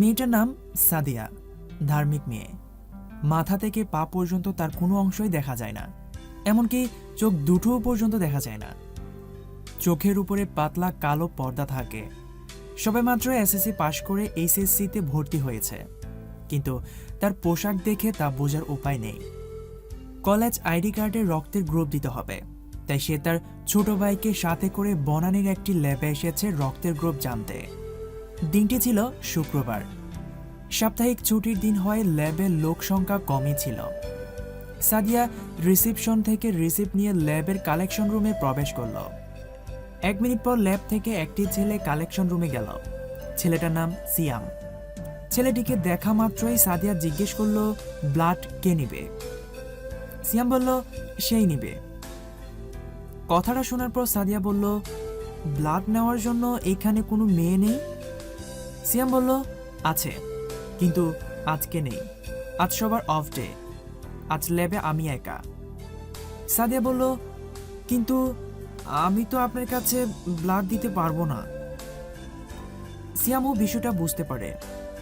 মেয়েটার নাম সাদিয়া, ধার্মিক মেয়ে। মাথা থেকে পা পর্যন্ত তার কোনো অংশই দেখা যায় না, এমনকি চোখ দুটোও পর্যন্ত দেখা যায় না। চোখের উপরে পাতলা কালো পর্দা থাকে। সবেমাত্র এসএসসি পাশ করে এইচএসসিতে ভর্তি হয়েছে। কিন্তু তার পোশাক দেখে তা বোঝার উপায় নেই। কলেজ আইডি কার্ডে রক্তের গ্রুপ দিতে হবে, তাই সে তার ছোট ভাইকে সাথে করে বনানীর একটি ল্যাবে এসেছে রক্তের গ্রুপ জানতে। দিনটি ছিল শুক্রবার। সাপ্তাহিক ছুটির দিন হয় ল্যাবের লোক সংখ্যা কমই ছিল। সাদিয়া রিসিপশন থেকে রিসিপ্ট নিয়ে ল্যাবের কালেকশন রুমে প্রবেশ করল। এক মিনিট পর ল্যাব থেকে একটি ছেলে কালেকশন রুমে গেল। ছেলেটার নাম সিয়াম। ছেলেটিকে দেখা মাত্রই সাদিয়া জিজ্ঞেস করল, ব্লাড কে নিবে? সিয়াম বলল, সেই নিবে। কথাটা শোনার পর সাদিয়া বলল, ব্লাড নেওয়ার জন্য এখানে কোনো মেয়ে নেই? সিয়াম বলল, আছে, কিন্তু আজকে নেই। আজ সবার অফ ডে আজ ল্যাবে আমি একা। সাদিয়া বলল, কিন্তু আমি তো আপনার কাছে ব্লাড দিতে পারব না। সিয়ামও বিষয়টা বুঝতে পারে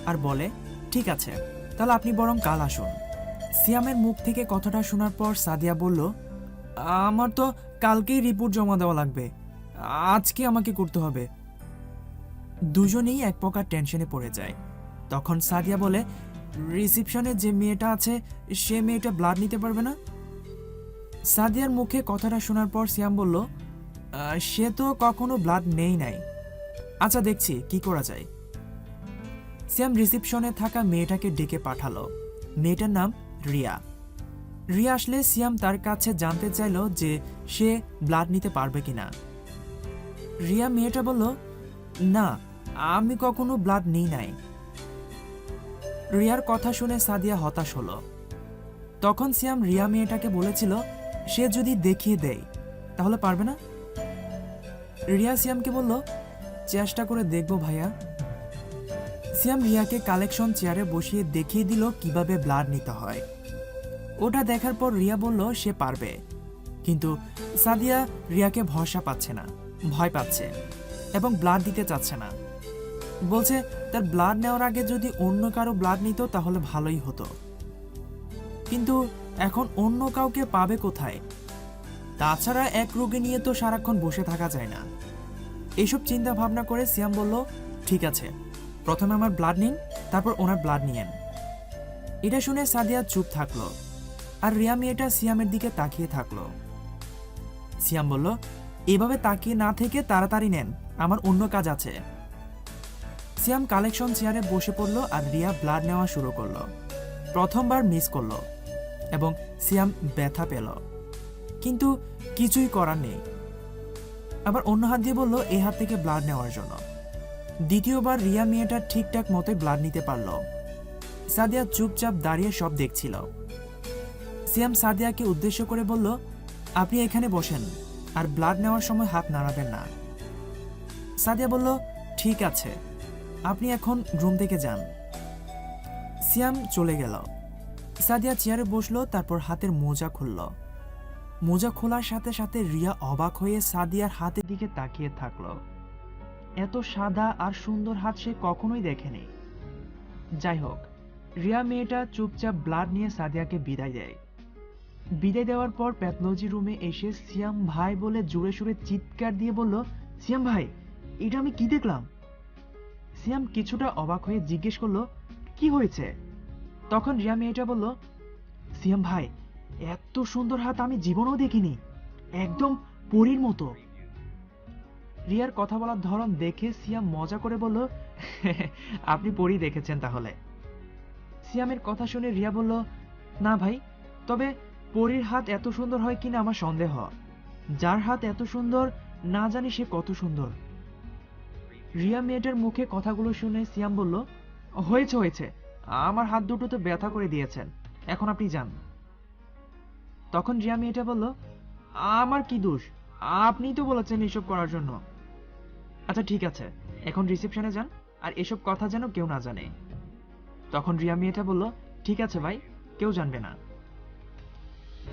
আর বলে, ঠিক আছে, তাহলে আপনি বরং কাল আসুন। সিয়ামের মুখ থেকে কথাটা শোনার পর সাদিয়া বলল, আমার তো কালকেই রিপোর্ট জমা দেওয়া লাগবে। আজকে আমাকে করতে হবে। দুজনেই এক প্রকার টেনশনে পড়ে যায়। তখন সাদিয়া বলে রিসিপশনে যে মেয়েটা আছে, সে মেয়েটা ব্লাড নিতে পারবে না? সাদিয়ার মুখে কথাটা শোনার পর সিয়াম বলল সে তো কখনো ব্লাড নেই নাই। আচ্ছা দেখছি, কি করা যায়? সিয়াম রিসিপশনে থাকা মেয়েটাকে ডেকে পাঠালো। মেয়েটার নাম রিয়া। রিয়া আসলে সিয়াম তার কাছে জানতে চাইলো যে সে ব্লাড নিতে পারবে কিনা। রিয়া মেয়েটা বলল, না আমি কখনো ব্লাড নিই নাই। রিয়ার কথা শুনে সাদিয়া হতাশ হলো। তখন সিয়াম রিয়া মেয়েটাকে বলেছিল, সে যদি দেখিয়ে দেয়, তাহলে পারবে না? রিয়া সিয়ামকে বলল, চেষ্টা করে দেখব ভাইয়া। সিয়াম রিয়াকে কালেকশন চেয়ারে বসিয়ে দেখিয়ে দিল কীভাবে ব্লাড নিতে হয়। ওটা দেখার পর রিয়া বলল, সে পারবে। কিন্তু সাদিয়া রিয়াকে ভরসা পাচ্ছে না, ভয় পাচ্ছে এবং ব্লাড দিতে চাচ্ছে না। বলছে, তার ব্লাড নেওয়ার আগে যদি অন্য কারও ব্লাড নিত, তাহলে ভালোই হতো। কিন্তু এখন অন্য কাউকে পাবে কোথায়? তাছাড়া এক রোগে নিয়ে তো সারাক্ষণ বসে থাকা যায় না। এইসব চিন্তা ভাবনা করে সিয়াম বলল, ঠিক আছে, প্রথমে আমার ব্লাড নিন, তারপর ওনার ব্লাড নিয়েন এটা শুনে সাদিয়া চুপ থাকল আর রিয়া মেয়েটা সিয়ামের দিকে তাকিয়ে থাকল। সিয়াম বলল, এভাবে তাকিয়ে না থেকে তাড়াতাড়ি নেন, আমার অন্য কাজ আছে। সিয়াম কালেকশন চেয়ারে বসে পড়ল আর রিয়া ব্লাড নেওয়া শুরু করল। প্রথমবার মিস করল এবং সিয়াম ব্যথা পেল। কিন্তু কিছুই করার নেই। আবার অন্য হাত দিয়ে বলল এই হাত থেকে ব্লাড নেওয়ার জন্য। দ্বিতীয়বার রিয়া মেয়েটা ঠিকঠাক মতোই ব্লাড নিতে পারল। সাদিয়া চুপচাপ দাঁড়িয়ে সব দেখছিল। সিয়াম সাদিয়াকে উদ্দেশ্য করে বলল, আপনি এখানে বসেন আর ব্লাড নেওয়ার সময় হাত নাড়াবেন না। সাদিয়া বলল, ঠিক আছে। আপনি এখন রুম থেকে যান। সিয়াম চলে গেল। সাদিয়া চেয়ারে বসল, তারপর হাতের মোজা খুলল। মোজা খোলার সাথে সাথে রিয়া অবাক হয়ে সাদিয়ার হাতের দিকে তাকিয়ে থাকল। এত সাদা আর সুন্দর হাত সে কখনোই দেখেনি। যাই হোক, রিয়া মেয়েটা চুপচাপ ব্লাড নিয়ে সাদিয়াকে বিদায় দেয়। বিদায় দেওয়ার পর প্যাথোলজি রুমে এসে সিয়াম ভাই বলে জোরে সুরে চিৎকার দিয়ে বলল, সিয়াম ভাই, এটা আমি কি দেখলাম? সিয়াম কিছুটা অবাক হয়ে জিজ্ঞেস করল, কি হয়েছে? তখন রিয়া মেয়েটা বলল, সিয়াম ভাই, এত সুন্দর হাত আমি জীবনেও দেখিনি, একদম পরীর মতো। রিয়ার কথা বলার ধরন দেখে সিয়াম মজা করে বলল, আপনি পরী দেখেছেন তাহলে। সিয়ামের কথা শুনে রিয়া বলল, না ভাই, তবে পরীর হাত এত সুন্দর হয় কিনা আমার সন্দেহ। যার হাত এত সুন্দর, না জানি সে কত সুন্দর। রিয়া মেয়েটার মুখে কথাগুলো শুনে সিয়াম বলল, হয়েছে হয়েছে। আমার হাত দুটো তো ব্যথা করে দিয়েছেন। এখন আপনি যান। তখন রিয়া মেয়েটা বলল, আমার কি দোষ? আপনিই তো বলেছেন এসব করার জন্য। আচ্ছা ঠিক আছে। এখন রিসেপশনে যান, আর এসব কথা যেন কেউ না জানে। তখন রিয়া মেয়েটা বলল, ঠিক আছে ভাই, কেউ জানবে না।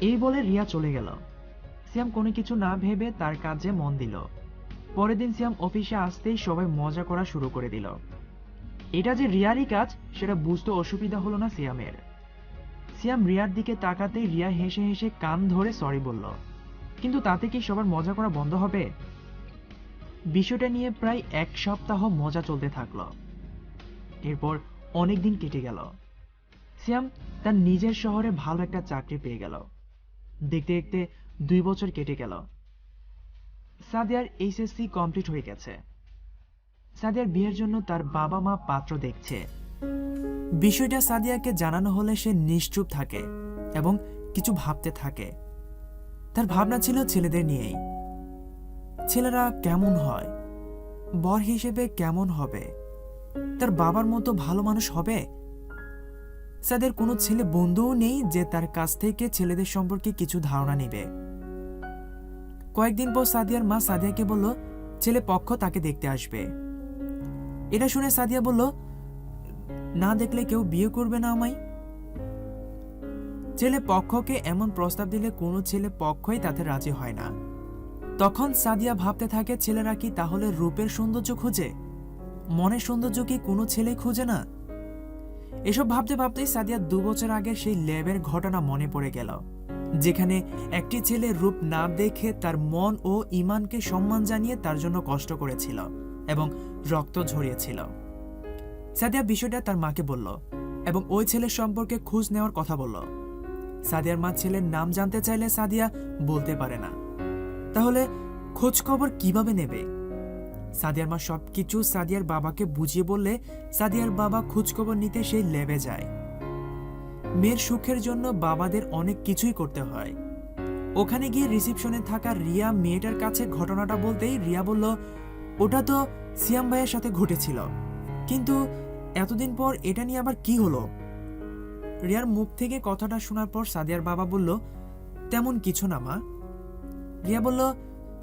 এই বলে রিয়া চলে গেল। সিয়াম কোনো কিছু না ভেবে তার কাজে মন দিল। পরের দিন সিয়াম অফিসে আসতেই সবাই মজা করা শুরু করে দিল। এটা যে রিয়ারই কাজ, সেটা বুঝতে অসুবিধা হলো না সিয়ামের। সিয়াম রিয়ার দিকে তাকাতেই রিয়া হেসে হেসে কান ধরে সরি বলল। কিন্তু তাতে কি সবার মজা করা বন্ধ হবে? বিষয়টা নিয়ে প্রায় এক সপ্তাহ মজা চলতে থাকল। এরপর অনেক দিন কেটে গেল। সিয়াম তার নিজের শহরে ভালো একটা চাকরি পেয়ে গেল। দেখতে দেখতে দুই বছর কেটে গেল। সাদিয়ার এইচএসসি কমপ্লিট হয়ে গেছে। সাদিয়ার বিয়ের জন্য তার বাবা মা পাত্র দেখছে। বিষয়টা সাদিয়াকে জানানো হলে সে নিশ্চুপ থাকে এবং কিছু ভাবতে থাকে। তার ভাবনা ছিল ছেলেদের নিয়েই। ছেলেরা কেমন হয়? বর হিসেবে কেমন হবে? তার বাবার মতো ভালো মানুষ হবে? সাদের কোনো ছেলে বন্ধুও নেই যে তার কাছ থেকে ছেলেদের সম্পর্কে কিছু ধারণা নেবে। কয়েকদিন পর সাদিয়ার মা সাদিয়াকে বলল, ছেলে পক্ষ তাকে দেখতে আসবে। এটা শুনে সাদিয়া বলল, না দেখলে কেউ বিয়ে করবে না আমায়? ছেলে পক্ষকে এমন প্রস্তাব দিলে কোনো ছেলে পক্ষই তাতে রাজি হয় না। তখন সাদিয়া ভাবতে থাকে, ছেলেরা কি তাহলে রূপের সৌন্দর্য খোঁজে? মনের সৌন্দর্য কি কোনো ছেলেই খোঁজে না? এসব ভাবতে ভাবতেই সাদিয়া দু বছর আগের সেই ল্যাবের ঘটনা মনে পড়ে গেল। যেখানে একটি ছেলে রূপ না দেখে তার মন ও ইমানকে সম্মান জানিয়ে তার জন্য কষ্ট করেছিল এবং রক্ত ঝরিয়েছিল। সাদিয়া বিষয়টা তার মাকে বলল এবং ওই ছেলের সম্পর্কে খোঁজ নেওয়ার কথা বলল। সাদিয়ার মা ছেলের নাম জানতে চাইলে সাদিয়া বলতে পারে না। তাহলে খোঁজ খবর কীভাবে নেবে? সাদিয়ার মা সবকিছু সাদিয়ার বাবাকে বুঝিয়ে বললে সাদিয়ার বাবা খোঁজখবর নিতে সেই ল্যাবে যায়। মেয়ের সুখের জন্য বাবাদের অনেক কিছুই করতে হয়। ওখানে গিয়ে রিসিপশনে থাকা রিয়া মেয়েটার কাছে ঘটনাটা বলতেই রিয়া বলল, ওটা তো সিয়াম ভাইয়ের সাথে ঘটেছিল। কিন্তু এতদিন পর এটা নিয়ে আবার কি হলো? রিয়ার মুখ থেকে কথাটা শোনার পর সাদিয়ার বাবা বলল, তেমন কিছু না মা। রিয়া বলল,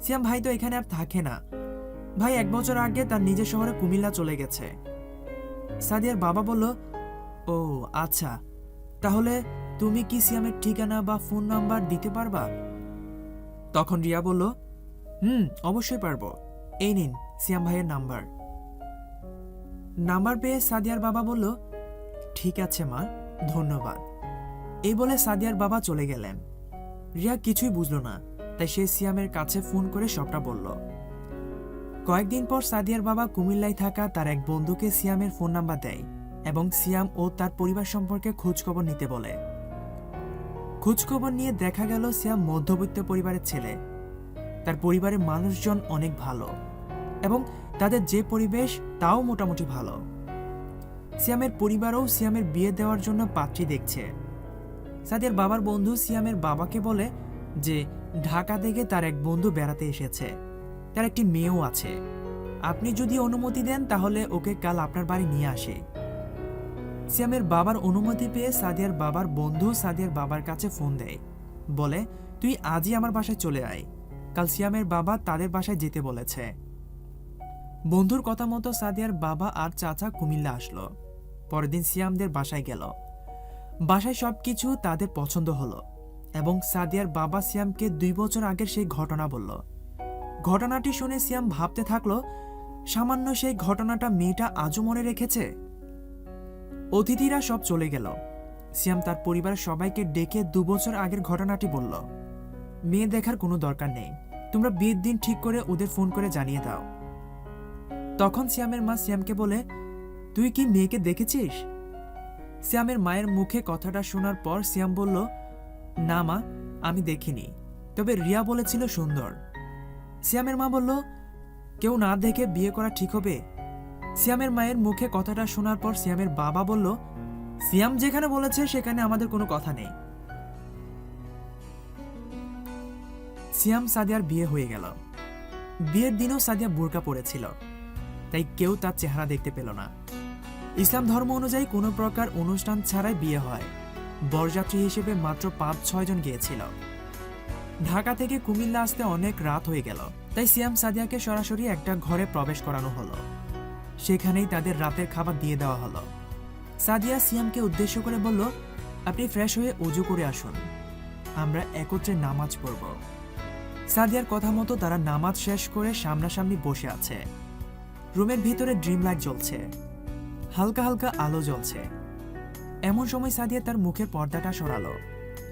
সিয়াম ভাই তো এখানে আর থাকে না। ভাই এক বছর আগে তার নিজের শহরে কুমিল্লা চলে গেছে। সাদিয়ার বাবা বলল, ও আচ্ছা। তাহলে তুমি কি সিয়ামের ঠিকানা বা ফোন নাম্বার দিতে পারবা? তখন রিয়া বলল, হুম, অবশ্যই পারব। এই নিন সিয়াম ভাইয়ের নাম্বার। নাম্বার পেয়ে সাদিয়ার বাবা বলল, ঠিক আছে মা, ধন্যবাদ। এই বলে সাদিয়ার বাবা চলে গেলেন। রিয়া কিছুই বুঝলো না, তাই সে সিয়ামের কাছে ফোন করে সবটা বলল। কয়েকদিন পর সাদিয়ার বাবা কুমিল্লায় থাকা তার এক বন্ধুকে সিয়ামের ফোন নাম্বার দেয়। এবং সিয়াম ও তার পরিবার সম্পর্কে খোঁজখবর নিতে বলে। খোঁজখবর নিয়ে দেখা গেল সিয়াম মধ্যবিত্ত পরিবারের ছেলে। তার পরিবারের মানুষজন অনেক ভালো এবং তাদের যে পরিবেশ তাও মোটামুটি ভালো। সিয়ামের পরিবারও সিয়ামের বিয়ে দেওয়ার জন্য পাত্রী দেখছে। সাদিয়ার বাবার বন্ধু সিয়ামের বাবাকে বলে যে, ঢাকা থেকে তার এক বন্ধু বেড়াতে এসেছে। তার একটি মেয়েও আছে। আপনি যদি অনুমতি দেন তাহলে ওকে কাল আপনার বাড়ি নিয়ে আসে। সিয়ামের বাবার অনুমতি পেয়ে সাদিয়ার বাবার বন্ধু সাদিয়ার বাবার কাছে ফোন দেয়। বলে, তুই আজই আমার বাসায় চলে আয়। কাল সিয়ামের বাবা তাদের বাসায় যেতে বলেছে। বন্ধুর কথা মতো সাদিয়ার বাবা আর চাচা কুমিল্লা আসলো। পরের দিন সিয়ামদের বাসায় গেল। বাসায় সবকিছু তাদের পছন্দ হলো এবং সাদিয়ার বাবা সিয়ামকে দুই বছর আগের সেই ঘটনা বলল। ঘটনাটি শুনে সিয়াম ভাবতে থাকল, সামান্য সেই ঘটনাটা মেয়েটা আজও মনে রেখেছে? অতিথিরা সব চলে গেল। সিয়াম তার পরিবারের সবাইকে ডেকে দু বছর আগের ঘটনাটি বলল, মেয়ে দেখার কোনো দরকার নেই। তোমরা বিয়ের দিন ঠিক করে ওদের ফোন করে জানিয়ে দাও। তখন সিয়ামের মা সিয়ামকে বলে, তুই কি মেয়েকে দেখেছিস? সিয়ামের মায়ের মুখে কথাটা শোনার পর সিয়াম বলল, না মা, আমি দেখিনি। তবে রিয়া বলেছিল সুন্দর। সিয়ামের মা বলল, কেউ না দেখে বিয়ে করা ঠিক হবে? সিয়ামের মায়ের মুখে কথাটা শোনার পর সিয়ামের বাবা বলল, সিয়াম যেখানে বলেছে সেখানে আমাদের কোনো কথা নেই। সিয়াম সাদিয়ার বিয়ে হয়ে গেল। বিয়ের দিনও সাদিয়া বোরকা পড়েছিল তাই কেউ তার চেহারা দেখতে পেল না। ইসলাম ধর্ম অনুযায়ী কোনো প্রকার অনুষ্ঠান ছাড়াই বিয়ে হয়। বরযাত্রী হিসেবে মাত্র পাঁচ ছয় জন গিয়েছিল। ঢাকা থেকে কুমিল্লা আসতে অনেক রাত হয়ে গেল, তাই সিয়াম সাদিয়াকে সরাসরি একটা ঘরে প্রবেশ করানো হলো। সেখানেই তাদের রাতের খাবার দিয়ে দেওয়া হলো। সাদিয়া সিয়ামকে উদ্দেশ্য করে বলল, আপনি ফ্রেশ হয়ে অজু করে আসুন। আমরা একত্রে নামাজ পড়ব। সাদিয়ার কথা মতো তারা নামাজ শেষ করে সামনাসামনি বসে আছে। রুমের ভিতরে ড্রিম লাইট জ্বলছে। হালকা হালকা আলো জ্বলছে। এমন সময় সাদিয়া তার মুখের পর্দাটা সরালো।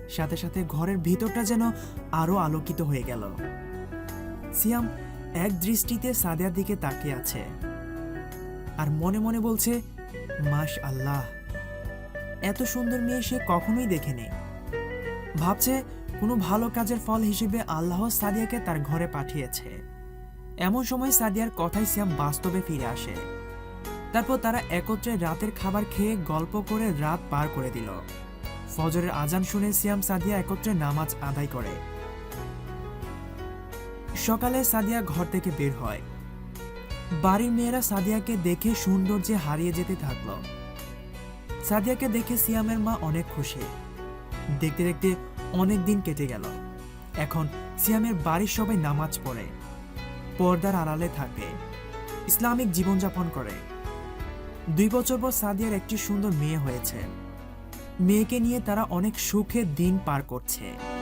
সাথে সাথে ঘরের ভিতরটা যেন আরও আলোকিত হয়ে গেল। সিয়াম এক দৃষ্টিতে সাদিয়ার দিকে তাকিয়ে আছে। আর মনে মনে বলছে মাস আল্লাহ এত সুন্দর মেয়ে সে কখনোই দেখেনি। ভাবছে, কোনো ভালো কাজের ফল হিসেবে আল্লাহ সাদিয়াকে তার ঘরে পাঠিয়েছে। এমন সময় সাদিয়ার কথাই সিয়াম বাস্তবে ফিরে আসে। তারপর তারা একত্রে রাতের খাবার খেয়ে গল্প করে রাত পার করে দিল। ফজরের আজান শুনে সিয়াম সাদিয়া একত্রে নামাজ আদায় করে। সকালে সাদিয়া ঘর থেকে বের হয়। বাড়ির মেয়েরা সাদিয়াকে দেখে সৌন্দর্যে হারিয়ে যেতে থাকল। সাদিয়াকে দেখে সিয়ামের মা অনেক খুশি। দেখতে দেখতে অনেক দিন কেটে গেল। এখন সিয়ামের বাড়ির সবাই নামাজ পড়ে, পর্দার আড়ালে থাকে, ইসলামিক জীবনযাপন করে। দুই বছর পর সাদিয়ার একটি সুন্দর মেয়ে হয়েছে। মেয়েকে নিয়ে তারা অনেক সুখে দিন পার করছে।